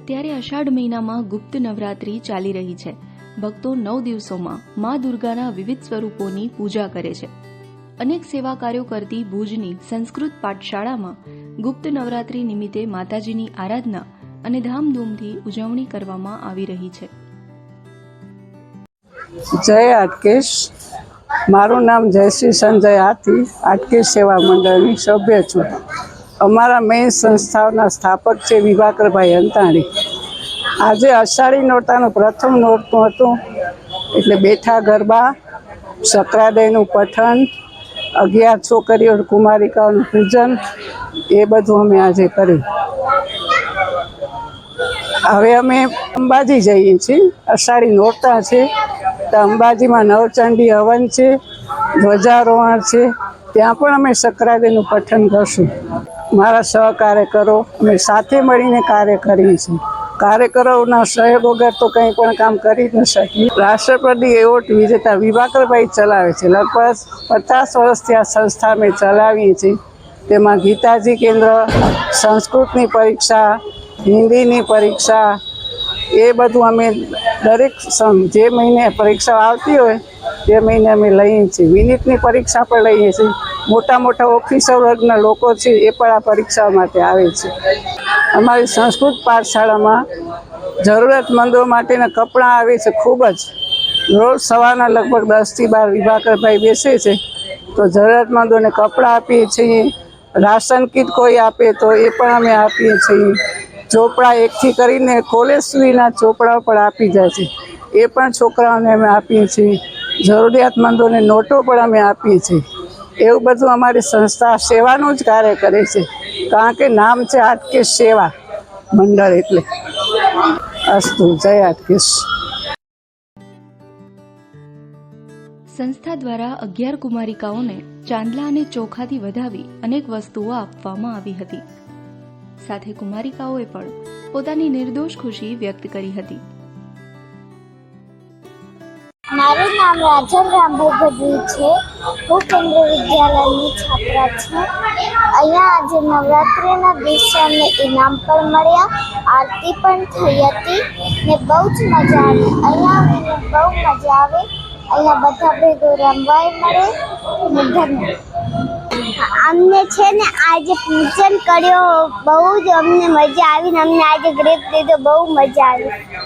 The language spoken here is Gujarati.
અત્યારે અષાઢ મહિનામાં ગુપ્ત નવરાત્રી ચાલી રહી છે. ભક્તો નવ દિવસોમાં મા દુર્ગાના વિવિધ સ્વરૂપોની પૂજા કરે છે. અનેક સેવા કાર્યો કરતી ભુજની સંસ્કૃત પાઠશાળામાં ગુપ્ત નવરાત્રી નિમિત્તે માતાજીની આરાધના અને ધામધૂમથી ઉજવણી કરવામાં આવી રહી છે. જય આટકેશ. મારું નામ જયશ્રી સંજય આથી આટકેશ સેવા મંડળની સભ્ય છું. અમારા મેઇન સંસ્થાઓના સ્થાપક છે વિભાકરભાઈ અંતાણી. આજે અષાઢી નોરતાનું પ્રથમ નોરતું હતું. એટલે બેઠા ગરબા સકરાદયનું પઠન, અગિયાર છોકરીઓ કુમારિકાઓનું પૂજન, એ બધું અમે આજે કર્યું. હવે અમે અંબાજી જઈએ છીએ. અષાઢી નોરતા છે. તો અંબાજીમાં નવચંડી હવન છે, ધ્વજારોહણ છે. ત્યાં પણ અમે સકરાદેનું પઠન કરશું. મારા સહકાર્યકરો અમે સાથે મળીને કાર્ય કરીએ છીએ. કાર્યકરોના સહયોગ વગર તો કંઈ પણ કામ કરી ન શકીએ. રાષ્ટ્રપતિ એવોર્ડ વિજેતા વિભાકરભાઈ ચલાવે છે. લગભગ પચાસ વર્ષથી આ સંસ્થા અમે ચલાવીએ છીએ. તેમાં ગીતાજી કેન્દ્ર, સંસ્કૃતની પરીક્ષા, હિન્દીની પરીક્ષા, એ બધું અમે દરેક જે મહિને પરીક્ષા આવતી હોય, તે મહિને અમે લઈએ છીએ. વિનીતની પરીક્ષા પણ લઈએ છીએ. મોટા મોટા ઓફિસર વર્ગના લોકો છે, એ પણ આ પરીક્ષા માટે આવે છે. અમારી સંસ્કૃત પાઠશાળામાં જરૂરતમંદો માટેના કપડાં આવે છે ખૂબ જ. રોજ સવારના લગભગ દસથી બાર વિભાકરભાઈ બેસે છે, તો જરૂરતમંદોને કપડાં આપીએ છીએ. રાશન કીટ કોઈ આપે તો એ પણ અમે આપીએ છીએ. ચોપડા એકથી કરીને કોલેજ સુધીના ચોપડાઓ પણ આપી જાય છે. એ પણ છોકરાઓને અમે આપીએ છીએ. જરૂરિયાતમંદોને નોટો પણ અમે આપીએ છીએ. એવું બધું અમારી સંસ્થા સેવાનું જ કાર્ય કરે છે. કારણ કે નામ છે આટકેશ સેવા મંડળ એટલે. અસ્તુ, જય આટકેશ. સંસ્થા દ્વારા અગિયાર કુમારિકાઓને ચાંદલા અને ચોખાથી વધાવી અનેક વસ્તુઓ આપવામાં આવી હતી. સાથે કુમારિકાઓએ પણ પોતાની નિર્દોષ ખુશી વ્યક્ત કરી હતી. મારું નામ રાજન રામભાઈ છે. હું કેન્દ્ર વિદ્યાલયની છાત્રા છું. અહીંયા આજે નવરાત્રિના દિવસે અમને ઇનામ પણ મળ્યા, આરતી પણ થઈ હતી ને બહુ જ મજા આવી. અહીંયા અમને બહુ મજા આવે. અહીંયા બધા ભેગો રમવાય મળે ને અમને છે ને આજે પૂજન કર્યો, બહુ જ અમને મજા આવી ને અમને આજે ગ્રેપ દીધો બહુ મજા આવી.